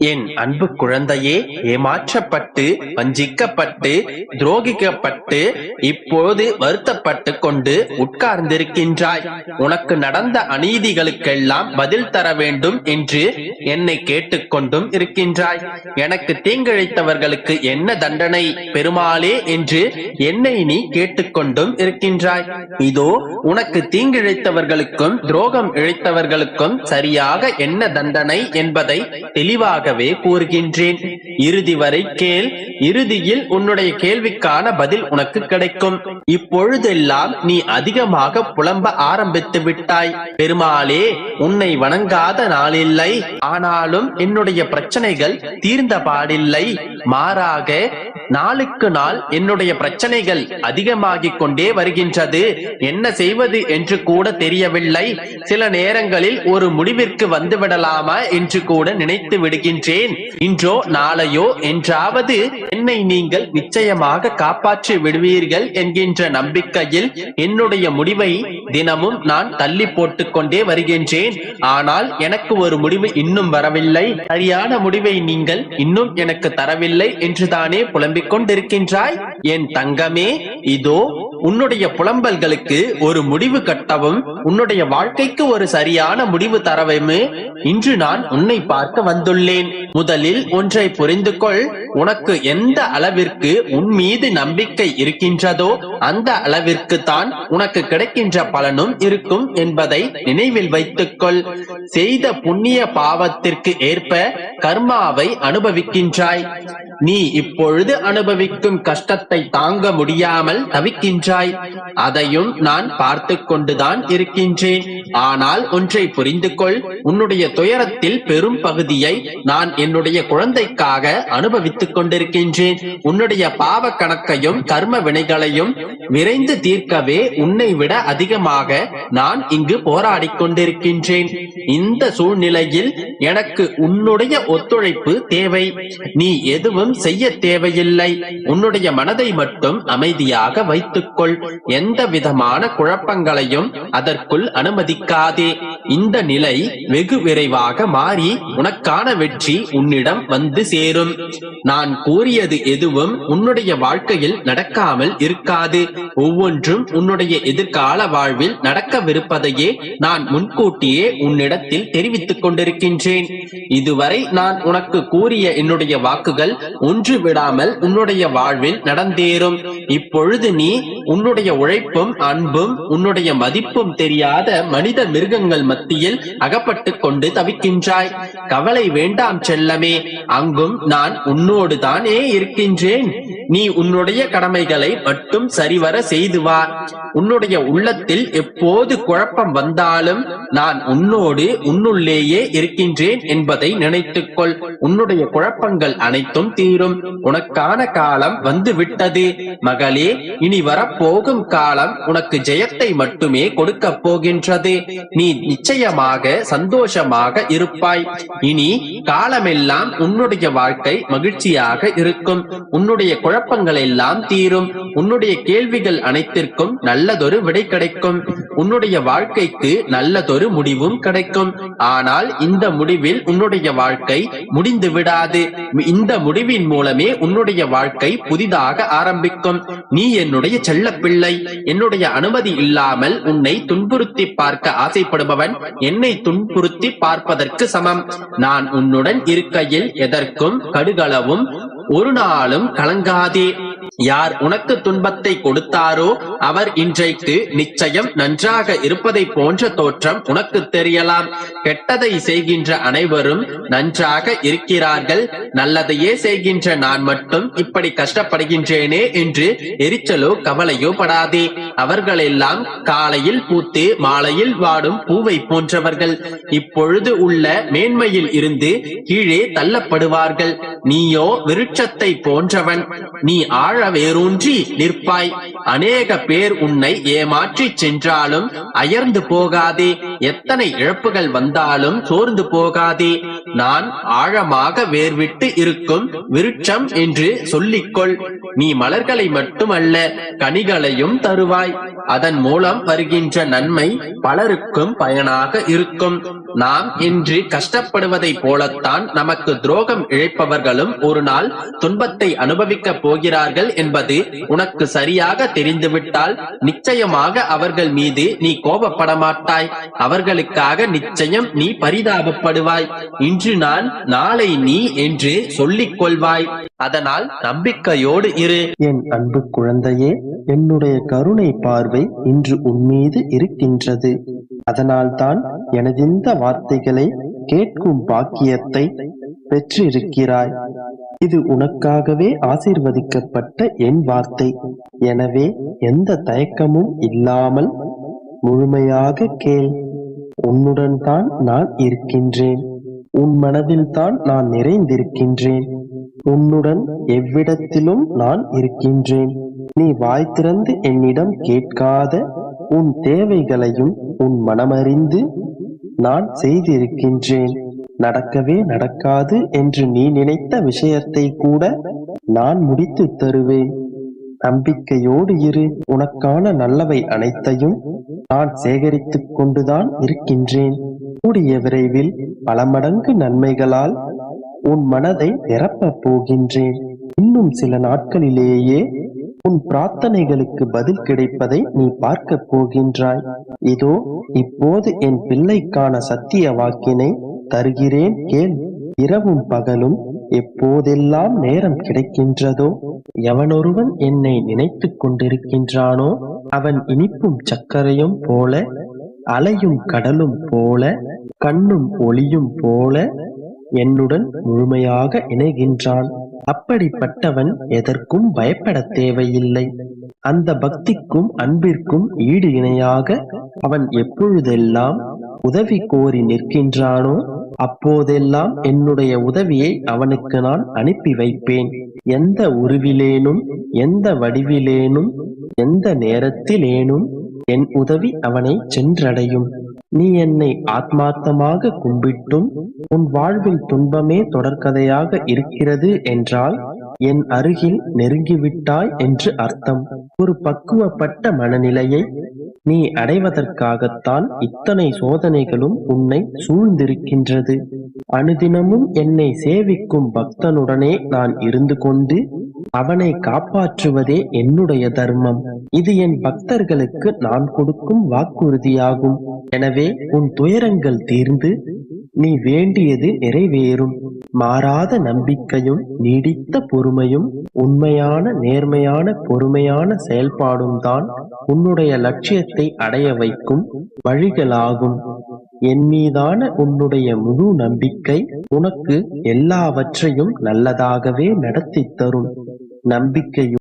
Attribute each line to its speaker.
Speaker 1: என் அன்பு குழந்தையே ஏமாற்றப்பட்டு வஞ்சிக்கப்பட்டு துரோகிக்கப்பட்டு இப்போது வருத்தப்பட்டு கொண்டு உட்கார்ந்திருக்கின்றாய். உனக்கு நடந்த அநீதிகளுக்கெல்லாம் பதில் தர வேண்டும் என்று என்னை கேட்டுக்கொண்டும் இருக்கின்றாய். எனக்கு தீங்கிழைத்தவர்களுக்கு என்ன தண்டனை பெருமாளே என்று என்னை நீ கேட்டுக்கொண்டும் இருக்கின்றாய். இதோ உனக்கு தீங்கிழைத்தவர்களுக்கும் துரோகம் இழைத்தவர்களுக்கும் சரியாக என்ன தண்டனை என்பதை தெளிவாக தெளிவாகவே கூறுகின்றேன். இறுதி வரை கேள். இறுதியில் உன்னுடைய கேள்விக்கான பதில் உனக்கு கிடைக்கும். இப்பொழுதெல்லாம் நீ அதிகமாக புலம்ப ஆரம்பித்து விட்டாய். பெருமாளே உன்னை வணங்காத நாளில்லை. ஆனாலும் என்னுடைய பிரச்சனைகள் தீர்ந்த பாடில்லை. மாறாக நாளுக்கு நாள் என்னுடைய பிரச்சனைகள் அதிகமாகிக் கொண்டே வருகின்றது. என்ன செய்வது என்று கூட தெரியவில்லை. சில நேரங்களில் ஒரு முடிவிற்கு வந்துவிடலாமா என்று கூட நினைத்து விடுகின்றேன். இன்றோ நாளையோ என்றாவது என்னை நீங்கள் நிச்சயமாக காப்பாற்றி விடுவீர்கள் என்கின்ற நம்பிக்கையில் என்னுடைய முடிவை தினமும் நான் தள்ளி போட்டுக் கொண்டே வருகின்றேன். ஆனால் எனக்கு ஒரு முடிவு இன்னும் வரவில்லை. சரியான முடிவை நீங்கள் இன்னும் எனக்கு தரவில்லை. இல்லை என்றுதானே புலம்பிக் கொண்டிருக்கின்றாய்? என் தங்கமே இதோ உன்னுடைய புலம்பல்களுக்கு ஒரு முடிவு கட்டவும் உன்னுடைய வாழ்க்கைக்கு ஒரு சரியான முடிவு தரவும். இன்று நான் உன்னை பார்க்க வந்துள்ளேன். முதலில் ஒன்றை புரிந்து கொள் உனக்கு எந்த அளவிற்கு உன் மீது நம்பிக்கை இருக்கின்றதோ அந்த அளவிற்கு தான் உனக்கு கிடைக்கின்ற பலனும் இருக்கும் என்பதை நினைவில் வைத்துக்கொள். செய்த புண்ணிய பாவத்திற்கு ஏற்ப கர்மாவை அனுபவிக்கின்றாய். நீ இப்பொழுது அனுபவிக்கும் கஷ்டத்தை தாங்க முடியாமல் தவிக்கின்றாய் அதையும் நான் பார்த்து கொண்டுதான் இருக்கின்றேன். ஆனால் ஒன்றை புரிந்து கொள் உன்னுடைய துயரத்தில் பெரும் பகுதியை நான் என்னுடைய குழந்தைக்காக அனுபவித்துக் கொண்டிருக்கின்றேன். உன்னுடைய பாவ கணக்கையும் கர்ம வினைகளையும் விரைந்து தீர்க்கவே உன்னை விட அதிகமாக நான் இங்கு போராடி கொண்டிருக்கின்றேன். இந்த சூழ்நிலையில் எனக்கு உன்னுடைய ஒத்துழைப்பு தேவை. நீ எதுவும் செய்ய தேவையில்லை. உன்னுடைய மனதை மட்டும் அமைதியாக அதற்குள் எந்த விதமான குழப்பங்களையும் அதற்குள் அனுமதிக்காதே. இந்த நிலை வெகு விரைவாக மாறி உனக்கான வெற்றி உன்னிடம் வந்து சேரும். நான் கூறியது எதுவும் உன்னுடைய வாழ்க்கையில் நடக்காமல் இருக்காது. ஒவ்வொன்றும் உன்னுடைய எதிர்கால வாழ்வில் நடக்கவிருப்பதையே நான் முன்கூட்டியே உன்னிடத்தில் தெரிவித்துக் கொண்டிருக்கின்றேன். இதுவரை நான் உனக்கு கூறிய என்னுடைய வாக்குகள் ஒன்று விடாமல் உன்னுடைய வாழ்வில் நடந்தேறும். இப்பொழுது நீ உன்னுடைய உழைப்பும் அன்பும் உன்னுடைய மதிப்பும் தெரியாத மனித மிருகங்கள் மத்தியில் அகப்பட்டுக் கொண்டு தவிக்கின்றாய். கவலை வேண்டாம் செல்லமே அங்கும் நான் உன்னோடு தானே இருக்கின்றேன். நீ உன்னுடைய கடமைகளை மட்டும் சரிவர செய்து வா. உன்னுடைய உள்ளத்தில் எப்போது குழப்பம் வந்தாலும் நான் உன்னோடு உன்னுள்ளேயே இருக்கின்றேன் என்பதை நினைத்துக்கொள் உன்னுடைய குழப்பங்கள் அனைத்தும் தீரும். உனக்கான காலம் வந்து விட்டது மகளே இனி வரப்போகும் காலம் உனக்கு ஜெயத்தை மட்டுமே கொடுக்க போகின்றது. நீ நிச்சயமாக சந்தோஷமாக இருப்பாய். இனி காலமெல்லாம் உன்னுடைய வாழ்க்கை மகிழ்ச்சியாக இருக்கும். உன்னுடைய குழப்பங்கள் எல்லாம் தீரும். உன்னுடைய கேள்விகள் அனைத்திற்கும் நல்லதொரு விடை கிடைக்கும். உன்னுடைய வாழ்க்கைக்கு நல்லதொரு முடிவும் கிடைக்கும். ஆனால் இந்த முடிவில் உன்னுடைய வாழ்க்கை முடிந்து விடாது. இந்த முடிவின் மூலமே உன்னுடைய வாழ்க்கை புதிதாக ஆரம்பிக்கும். நீ என்னுடைய செல்ல பிள்ளை என்னுடைய அனுமதி இல்லாமல் உன்னை துன்புறுத்தி பார்க்க ஆசைப்படுபவன் என்னை துன்புறுத்தி பார்ப்பதற்கு சமம். நான் உன்னுடன் இருக்கையில் எதற்கும் கடுகளவும் ஒரு நாளும் கலங்காதே. யார் உனக்கு துன்பத்தை கொடுத்தாரோ அவர் இன்றைக்கு நிச்சயம் நன்றாக இருப்பதை போன்ற தோற்றம் உனக்கு தெரியலாம். கெட்டதை செய்கின்ற அனைவரும் நன்றாக இருக்கிறார்கள். நல்லதையே செய்கின்ற நான் மட்டும் இப்படி கஷ்டப்படுகின்றேனே என்று எரிச்சலோ கவலையோ படாதே. அவர்களெல்லாம் காலையில் பூத்து மாலையில் வாடும் பூவை போன்றவர்கள். இப்பொழுது உள்ள மேன்மையில் இருந்து கீழே தள்ளப்படுவார்கள். நீயோ விருட்சத்தை போன்றவன். நீ ஆழ வேரூன்றி நிற்பாய். அநேக பேர் உன்னை ஏமாற்றிச் சென்றாலும் அயர்ந்து போகாதே. எத்தனை இழப்புகள் வந்தாலும் சோர்ந்து போகாதே. நான் ஆழமாக வேர்விட்டு இருக்கும் விருட்சம் என்று சொல்லிக்கொள். நீ மலர்களை மட்டுமல்ல கனிகளையும் தருவாய். அதன் மூலம் வருகின்ற நன்மை பலருக்கும் பயனாக இருக்கும். நாம் இன்று கஷ்டப்படுவதைப் போலத்தான் நமக்கு துரோகம் இழைப்பவர்களும் ஒரு நாள் துன்பத்தை அனுபவிக்கப் போகிறார்கள் என்பது உனக்கு சரியாக தெரிந்துவிட்டால் நிச்சயமாக அவர்கள் மீது நீ கோபப்பட மாட்டாய் அவர்களுக்காக நிச்சயம் நீ பரிதாபப்படுவாய். இன்று நான் நாளை நீ என்று சொல்லிக் கொள்வாய் அதனால் நம்பிக்கையோடு இரு.
Speaker 2: என் அன்பு குழந்தையே என்னுடைய கருணை பார்வை இன்று உன்மீது இருக்கின்றது. அதனால்தான் எனதிந்த வார்த்தைகளை கேட்கும் பாக்கியத்தை பெற்றிருக்கிறாய். இது உனக்காகவே ஆசீர்வதிக்கப்பட்ட என் வார்த்தை. எனவே எந்த தயக்கமும் இல்லாமல் முழுமையாக கேள். உன்னுடன் தான் நான் இருக்கின்றேன். உன் மனதில் தான் நான் நிறைந்திருக்கின்றேன். உன்னுடன் எவ்விடத்திலும் நான் இருக்கின்றேன். நீ வாய் திறந்து என்னிடம் கேட்காத உன் தேவைகளையும் உன் மனமறிந்து நான் செய்திருக்கின்றேன். நடக்கவே நடக்காது என்று நீ நினைத்த விஷயத்தை கூட நான் முடித்து தருவேன். நம்பிக்கையோடு இரு உனக்கான நல்லவை அனைத்தையும் நான் சேகரித்துக் கொண்டுதான் இருக்கின்றேன். கூடிய விரைவில் பல மடங்கு நன்மைகளால் உன் மனதை நிரப்பப் போகின்றேன். இன்னும் சில நாட்களிலேயே உன் பிரார்த்தனைகளுக்கு பதில் கிடைப்பதை நீ பார்க்க போகின்றாய். இதோ இப்போது என் பிள்ளைக்கான சத்திய வாக்கினை தருகிறேன் கேள். இரவும் பகலும் எப்போதெல்லாம் நேரம் கிடைக்கின்றதோ எவனொருவன் என்னை நினைத்து கொண்டிருக்கின்றானோ அவன் இனிப்பும் சர்க்கரையும் போல அலையும் கடலும் போல கண்ணும் ஒளியும் போல என்னுடன் முழுமையாக இணைகின்றான். அப்படிப்பட்டவன் எதற்கும் பயப்பட தேவையில்லை. அந்த பக்திக்கும் அன்பிற்கும் ஈடு இணையாக அவன் எப்பொழுதெல்லாம் உதவி கோரி நிற்கின்றானோ அப்போதெல்லாம் என்னுடைய உதவியை அவனுக்கு நான் அனுப்பி வைப்பேன். எந்த உருவிலேனும் எந்த வடிவிலேனும் எந்த நேரத்திலேனும் என் உதவி அவனை சென்றடையும். நீ என்னை ஆத்மார்த்தமாக கும்பிட்டும் உன் வாழ்வில் துன்பமே தொடர்கதையாக இருக்கிறது என்றால் என் அருகில் நெருங்கிவிட்டாய் என்று அர்த்தம். ஒரு பக்குவப்பட்ட மனநிலையை நீ அடைவதற்காகத்தான் இத்தனை சோதனைகளும் உன்னை சூழ்ந்திருக்கின்றது. அனுதினமும் என்னை சேவிக்கும் பக்தனுடனே நான் இருந்து கொண்டு அவனை காப்பாற்றுவதே என்னுடைய தர்மம். இது என் பக்தர்களுக்கு நான் கொடுக்கும் வாக்குறுதியாகும். எனவே உன் துயரங்கள் தீர்ந்து நீ வேண்டியது நிறைவேறும். மாறாத நம்பிக்கையும் நீடித்த பொறுமையும் உண்மையான நேர்மையான பொறுமையான செயல்பாடும் தான் உன்னுடைய லட்சியத்தை அடைய வைக்கும் வழிகளாகும். என் மீதான உன்னுடைய முழு நம்பிக்கை உனக்கு எல்லாவற்றையும் நல்லதாகவே நடத்தித் தரும். நம்பிக்கையும்